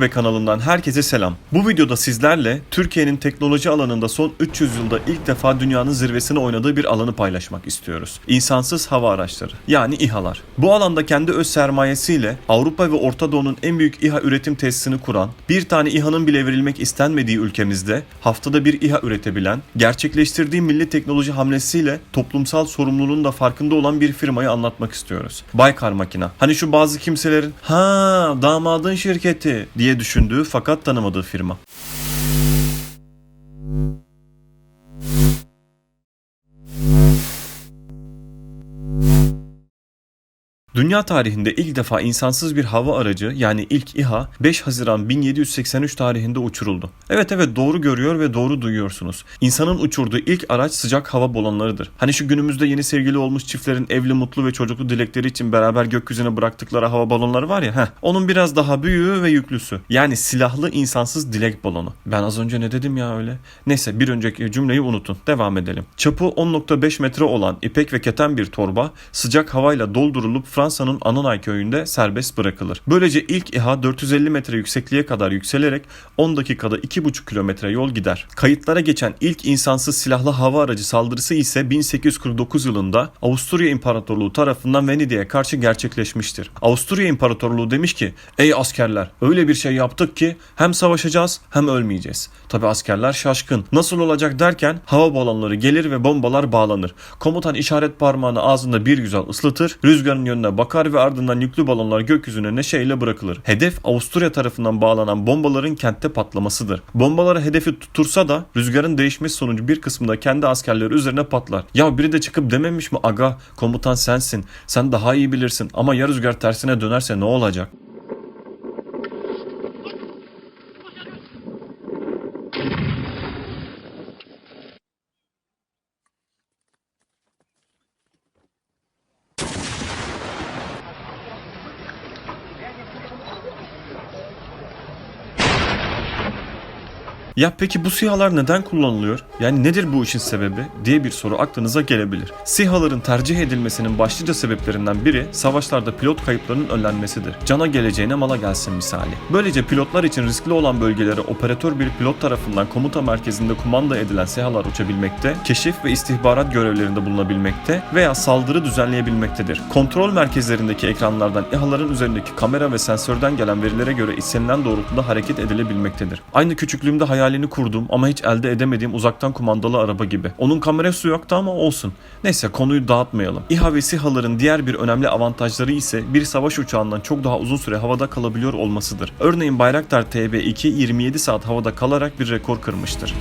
Menkıbe kanalından herkese selam. Bu videoda sizlerle Türkiye'nin teknoloji alanında son 300 yılda ilk defa dünyanın zirvesine oynadığı bir alanı paylaşmak istiyoruz. İnsansız hava araçları yani İHA'lar. Bu alanda kendi öz sermayesiyle Avrupa ve Orta Doğu'nun en büyük İHA üretim tesisini kuran, bir tane İHA'nın bile verilmek istenmediği ülkemizde haftada bir İHA üretebilen, gerçekleştirdiği milli teknoloji hamlesiyle toplumsal sorumluluğun da farkında olan bir firmayı anlatmak istiyoruz. Baykar Makina. Hani şu bazı kimselerin ha damadın şirketi diye düşündüğü fakat tanımadığı firma. Dünya tarihinde ilk defa insansız bir hava aracı yani ilk İHA 5 Haziran 1783 tarihinde uçuruldu. Evet evet doğru görüyor ve doğru duyuyorsunuz. İnsanın uçurduğu ilk araç sıcak hava balonlarıdır. Hani şu günümüzde yeni sevgili olmuş çiftlerin evli mutlu ve çocuklu dilekleri için beraber gökyüzüne bıraktıkları hava balonları var ya heh, onun biraz daha büyüğü ve yüklüsü. Yani silahlı insansız dilek balonu. Ben az önce ne dedim ya öyle? Neyse bir önceki cümleyi unutun. Devam edelim. Çapı 10.5 metre olan ipek ve keten bir torba sıcak havayla doldurulup Fransa'nın Anonay köyünde serbest bırakılır. Böylece ilk İHA 450 metre yüksekliğe kadar yükselerek 10 dakikada 2,5 kilometre yol gider. Kayıtlara geçen ilk insansız silahlı hava aracı saldırısı ise 1849 yılında Avusturya İmparatorluğu tarafından Venedik'e karşı gerçekleşmiştir. Avusturya İmparatorluğu demiş ki ey askerler öyle bir şey yaptık ki hem savaşacağız hem ölmeyeceğiz. Tabi askerler şaşkın. Nasıl olacak derken hava balonları gelir ve bombalar bağlanır. Komutan işaret parmağını ağzında bir güzel ıslatır, rüzgarın yönüne bakar ve ardından yüklü balonlar gökyüzüne neşeyle bırakılır. Hedef Avusturya tarafından bağlanan bombaların kentte patlamasıdır. Bombaları hedefi tutursa da rüzgarın değişmesi sonucu bir kısmında kendi askerleri üzerine patlar. Ya biri de çıkıp dememiş mi aga komutan sensin sen daha iyi bilirsin ama ya rüzgar tersine dönerse ne olacak? Ya peki bu SİHA'lar neden kullanılıyor? Yani nedir bu işin sebebi diye bir soru aklınıza gelebilir. SİHA'ların tercih edilmesinin başlıca sebeplerinden biri savaşlarda pilot kayıplarının önlenmesidir. Cana geleceğine mala gelsin misali. Böylece pilotlar için riskli olan bölgelere operatör bir pilot tarafından komuta merkezinde kumanda edilen SİHA'lar uçabilmekte, keşif ve istihbarat görevlerinde bulunabilmekte veya saldırı düzenleyebilmektedir. Kontrol merkezlerindeki ekranlardan İHA'ların üzerindeki kamera ve sensörden gelen verilere göre istenilen doğrultuda hareket edilebilmektedir. Aynı küçüklüğümde hayalini kurduğum ama hiç elde edemediğim uzaktan kumandalı araba gibi. Onun kamerası yoktu ama olsun. Neyse konuyu dağıtmayalım. İHA ve SİHA'ların diğer bir önemli avantajları ise bir savaş uçağından çok daha uzun süre havada kalabiliyor olmasıdır. Örneğin Bayraktar TB2 27 saat havada kalarak bir rekor kırmıştır.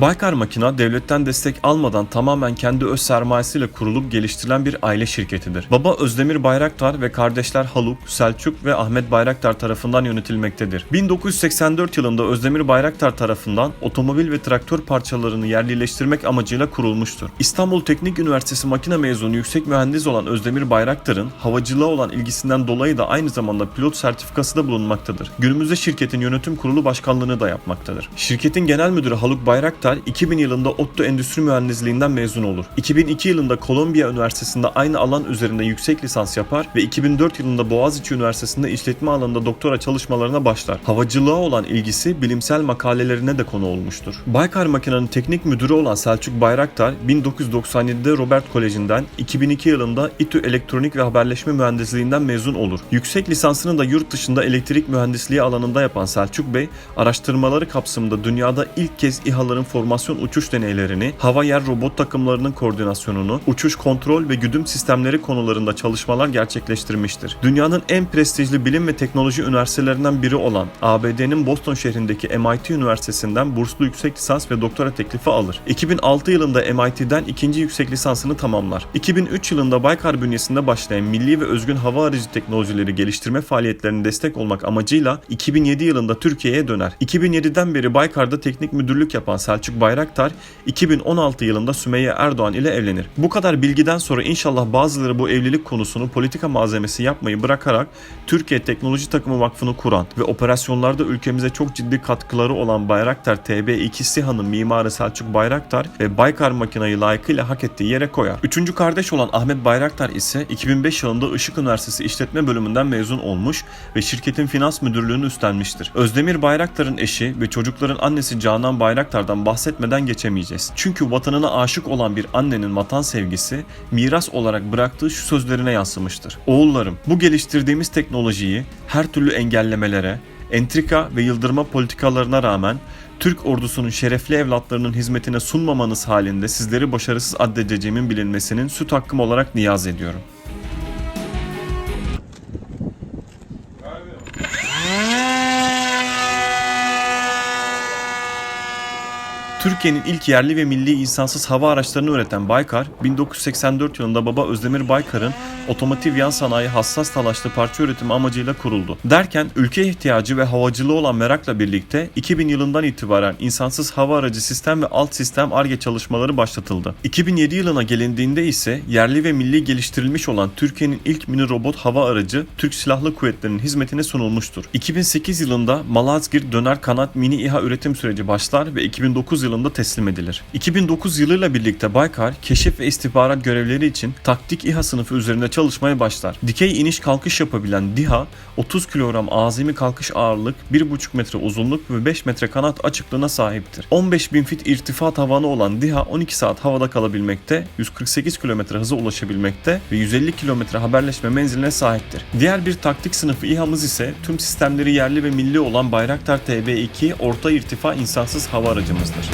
Baykar Makina devletten destek almadan tamamen kendi öz sermayesiyle kurulup geliştirilen bir aile şirketidir. Baba Özdemir Bayraktar ve kardeşler Haluk, Selçuk ve Ahmet Bayraktar tarafından yönetilmektedir. 1984 yılında Özdemir Bayraktar tarafından otomobil ve traktör parçalarını yerlileştirmek amacıyla kurulmuştur. İstanbul Teknik Üniversitesi makine mezunu yüksek mühendis olan Özdemir Bayraktar'ın havacılığa olan ilgisinden dolayı da aynı zamanda pilot sertifikası da bulunmaktadır. Günümüzde şirketin yönetim kurulu başkanlığını da yapmaktadır. Şirketin genel müdürü Haluk Bayraktar 2000 yılında Otto Endüstri Mühendisliğinden mezun olur. 2002 yılında Kolombiya Üniversitesi'nde aynı alan üzerinde yüksek lisans yapar ve 2004 yılında Boğaziçi Üniversitesi'nde işletme alanında doktora çalışmalarına başlar. Havacılığa olan ilgisi bilimsel makalelerine de konu olmuştur. Baykar Makina'nın teknik müdürü olan Selçuk Bayraktar 1997'de Robert Koleji'nden 2002 yılında İTÜ Elektronik ve Haberleşme Mühendisliğinden mezun olur. Yüksek lisansını da yurt dışında elektrik mühendisliği alanında yapan Selçuk Bey, araştırmaları kapsamında dünyada ilk kez İHA'ların formasyon uçuş deneylerini, hava yer robot takımlarının koordinasyonunu, uçuş kontrol ve güdüm sistemleri konularında çalışmalar gerçekleştirmiştir. Dünyanın en prestijli bilim ve teknoloji üniversitelerinden biri olan ABD'nin Boston şehrindeki MIT Üniversitesi'nden burslu yüksek lisans ve doktora teklifi alır. 2006 yılında MIT'den ikinci yüksek lisansını tamamlar. 2003 yılında Baykar bünyesinde başlayan milli ve özgün hava aracı teknolojileri geliştirme faaliyetlerine destek olmak amacıyla 2007 yılında Türkiye'ye döner. 2007'den beri Baykar'da teknik müdürlük yapan Selçuk Selçuk Bayraktar 2016 yılında Sümeyye Erdoğan ile evlenir. Bu kadar bilgiden sonra inşallah bazıları bu evlilik konusunu politika malzemesi yapmayı bırakarak Türkiye Teknoloji Takımı Vakfı'nı kuran ve operasyonlarda ülkemize çok ciddi katkıları olan Bayraktar TB2 SİHA'nın mimarı Selçuk Bayraktar ve Baykar makinayı layıkıyla hak ettiği yere koyar. Üçüncü kardeş olan Ahmet Bayraktar ise 2005 yılında Işık Üniversitesi İşletme Bölümünden mezun olmuş ve şirketin finans müdürlüğünü üstlenmiştir. Özdemir Bayraktar'ın eşi ve çocukların annesi Canan Bayraktar'dan bahsetmeden geçemeyeceğiz. Çünkü vatanına aşık olan bir annenin vatan sevgisi miras olarak bıraktığı şu sözlerine yansımıştır. Oğullarım, bu geliştirdiğimiz teknolojiyi her türlü engellemelere, entrika ve yıldırma politikalarına rağmen Türk ordusunun şerefli evlatlarının hizmetine sunmamanız halinde sizleri başarısız addedeceğimin bilinmesinin süt hakkım olarak niyaz ediyorum. Türkiye'nin ilk yerli ve milli insansız hava araçlarını üreten Baykar, 1984 yılında baba Özdemir Baykar'ın otomotiv yan sanayi hassas talaşlı parça üretimi amacıyla kuruldu. Derken ülke ihtiyacı ve havacılığı olan merakla birlikte 2000 yılından itibaren insansız hava aracı sistem ve alt sistem ARGE çalışmaları başlatıldı. 2007 yılına gelindiğinde ise yerli ve milli geliştirilmiş olan Türkiye'nin ilk mini robot hava aracı Türk Silahlı Kuvvetleri'nin hizmetine sunulmuştur. 2008 yılında Malazgirt döner kanat mini İHA üretim süreci başlar ve 2009 yılında teslim edilir. 2009 yılıyla birlikte Baykar, keşif ve istihbarat görevleri için taktik İHA sınıfı üzerinde çalışmaya başlar. Dikey iniş kalkış yapabilen DİHA, 30 kilogram azami kalkış ağırlık, 1,5 metre uzunluk ve 5 metre kanat açıklığına sahiptir. 15 bin fit irtifa tavanı olan DİHA 12 saat havada kalabilmekte, 148 kilometre hıza ulaşabilmekte ve 150 kilometre haberleşme menziline sahiptir. Diğer bir taktik sınıfı İHA'mız ise tüm sistemleri yerli ve milli olan Bayraktar TB2 orta irtifa insansız hava aracımızdır.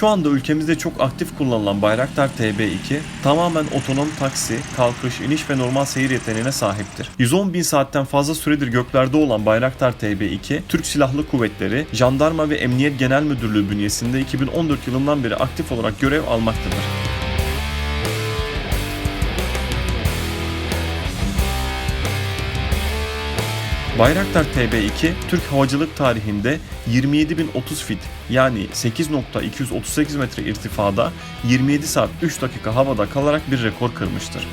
Şu anda ülkemizde çok aktif kullanılan Bayraktar TB2 tamamen otonom taksi, kalkış, iniş ve normal seyir yeteneğine sahiptir. 110 bin saatten fazla süredir göklerde olan Bayraktar TB2, Türk Silahlı Kuvvetleri, Jandarma ve Emniyet Genel Müdürlüğü bünyesinde 2014 yılından beri aktif olarak görev almaktadır. Bayraktar TB2 Türk havacılık tarihinde 27.030 fit yani 8.238 metre irtifada 27 saat 3 dakika havada kalarak bir rekor kırmıştır.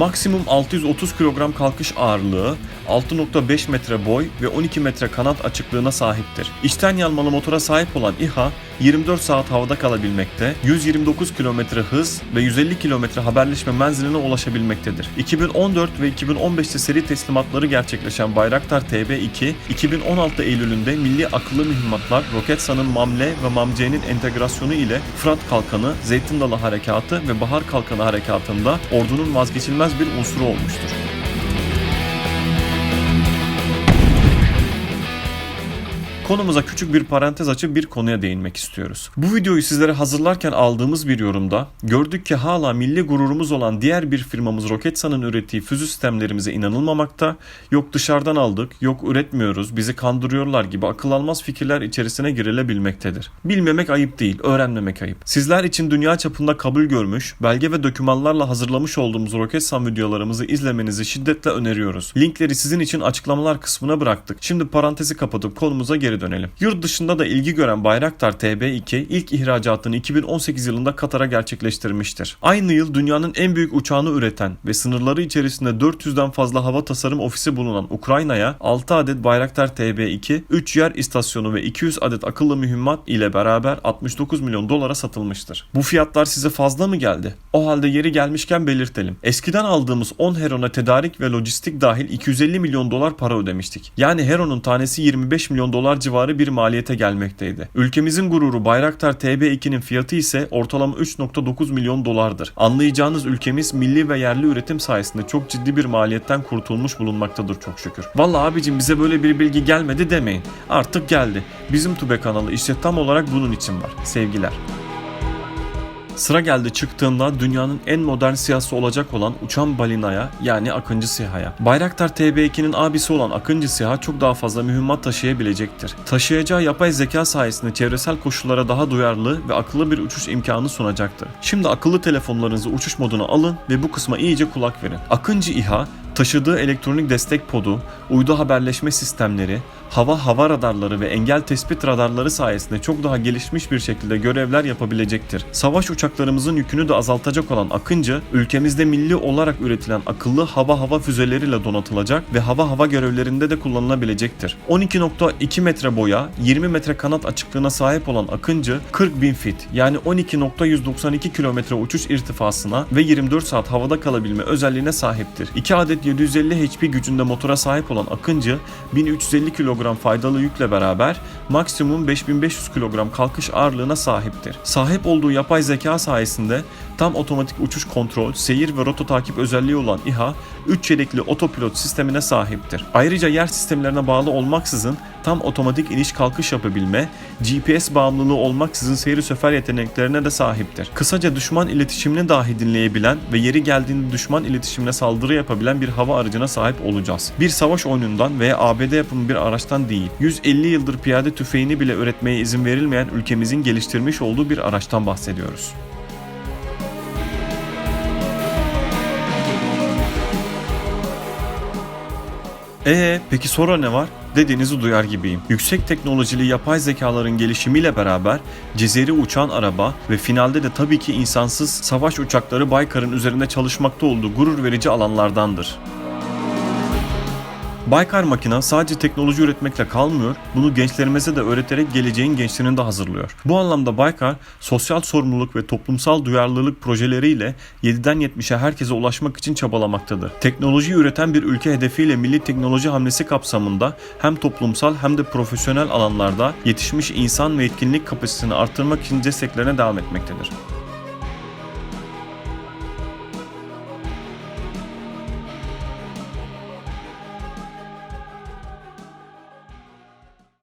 Maksimum 630 kilogram kalkış ağırlığı, 6.5 metre boy ve 12 metre kanat açıklığına sahiptir. İçten yanmalı motora sahip olan İHA 24 saat havada kalabilmekte, 129 kilometre hız ve 150 kilometre haberleşme menziline ulaşabilmektedir. 2014 ve 2015'te seri teslimatları gerçekleşen Bayraktar TB2, 2016 Eylül'ünde Milli Akıllı Mühimmatlar Roketsan'ın MAMLE ve MAMC'nin entegrasyonu ile Fırat Kalkanı, Zeytin Dalı Harekatı ve Bahar Kalkanı Harekatı'nda ordunun vazgeçilmez bir unsuru olmuştur. Konumuza küçük bir parantez açıp bir konuya değinmek istiyoruz. Bu videoyu sizlere hazırlarken aldığımız bir yorumda gördük ki hala milli gururumuz olan diğer bir firmamız Roketsan'ın ürettiği füze sistemlerimize inanılmamakta, yok dışarıdan aldık, yok üretmiyoruz, bizi kandırıyorlar gibi akıl almaz fikirler içerisine girilebilmektedir. Bilmemek ayıp değil, öğrenmemek ayıp. Sizler için dünya çapında kabul görmüş, belge ve dokümanlarla hazırlamış olduğumuz Roketsan videolarımızı izlemenizi şiddetle öneriyoruz. Linkleri sizin için açıklamalar kısmına bıraktık. Şimdi parantezi kapatıp konumuza geri dönelim. Yurt dışında da ilgi gören Bayraktar TB2 ilk ihracatını 2018 yılında Katar'a gerçekleştirmiştir. Aynı yıl dünyanın en büyük uçağını üreten ve sınırları içerisinde 400'den fazla hava tasarım ofisi bulunan Ukrayna'ya 6 adet Bayraktar TB2, 3 yer istasyonu ve 200 adet akıllı mühimmat ile beraber 69 milyon dolara satılmıştır. Bu fiyatlar size fazla mı geldi? O halde yeri gelmişken belirtelim. Eskiden aldığımız 10 Heron'a tedarik ve lojistik dahil 250 milyon dolar para ödemiştik. Yani Heron'un tanesi 25 milyon dolar civarı bir maliyete gelmekteydi. Ülkemizin gururu Bayraktar TB2'nin fiyatı ise ortalama 3.9 milyon dolardır. Anlayacağınız ülkemiz milli ve yerli üretim sayesinde çok ciddi bir maliyetten kurtulmuş bulunmaktadır çok şükür. Vallahi abicim bize böyle bir bilgi gelmedi demeyin. Artık geldi. Bizim Tube kanalı işte tam olarak bunun için var. Sevgiler. Sıra geldi çıktığında dünyanın en modern siyasi olacak olan uçan balinaya yani Akıncı SİHA'ya. Bayraktar TB2'nin abisi olan Akıncı SİHA çok daha fazla mühimmat taşıyabilecektir. Taşıyacağı yapay zeka sayesinde çevresel koşullara daha duyarlı ve akıllı bir uçuş imkanı sunacaktır. Şimdi akıllı telefonlarınızı uçuş moduna alın ve bu kısma iyice kulak verin. Akıncı İHA taşıdığı elektronik destek podu, uydu haberleşme sistemleri, hava hava radarları ve engel tespit radarları sayesinde çok daha gelişmiş bir şekilde görevler yapabilecektir. Savaş uçaklarımızın yükünü de azaltacak olan Akıncı, ülkemizde milli olarak üretilen akıllı hava hava füzeleriyle donatılacak ve hava hava görevlerinde de kullanılabilecektir. 12.2 metre boya, 20 metre kanat açıklığına sahip olan Akıncı, 40 bin fit yani 12.192 kilometre uçuş irtifasına ve 24 saat havada kalabilme özelliğine sahiptir. 2 adet 750 HP gücünde motora sahip olan Akıncı 1350 kilogram faydalı yükle beraber maksimum 5500 kilogram kalkış ağırlığına sahiptir. Sahip olduğu yapay zeka sayesinde tam otomatik uçuş kontrol, seyir ve rota takip özelliği olan İHA 3 çelikli otopilot sistemine sahiptir. Ayrıca yer sistemlerine bağlı olmaksızın tam otomatik iniş kalkış yapabilme, GPS bağımlılığı olmaksızın seyir sefer yeteneklerine de sahiptir. Kısaca düşman iletişimini dahi dinleyebilen ve yeri geldiğinde düşman iletişimine saldırı yapabilen bir hava aracına sahip olacağız. Bir savaş oyunundan veya ABD yapımı bir araçtan değil, 150 yıldır piyade tüfeğini bile üretmeye izin verilmeyen ülkemizin geliştirmiş olduğu bir araçtan bahsediyoruz. Ee, peki sonra ne var? Dediğinizi duyar gibiyim. Yüksek teknolojili yapay zekaların gelişimiyle beraber cezeri uçan araba ve finalde de tabii ki insansız savaş uçakları Baykar'ın üzerinde çalışmakta olduğu gurur verici alanlardandır. Baykar makina sadece teknoloji üretmekle kalmıyor, bunu gençlerimize de öğreterek geleceğin gençlerini de hazırlıyor. Bu anlamda Baykar, sosyal sorumluluk ve toplumsal duyarlılık projeleriyle 7'den 70'e herkese ulaşmak için çabalamaktadır. Teknoloji üreten bir ülke hedefiyle milli teknoloji hamlesi kapsamında hem toplumsal hem de profesyonel alanlarda yetişmiş insan ve etkinlik kapasitesini artırmak için desteklerine devam etmektedir.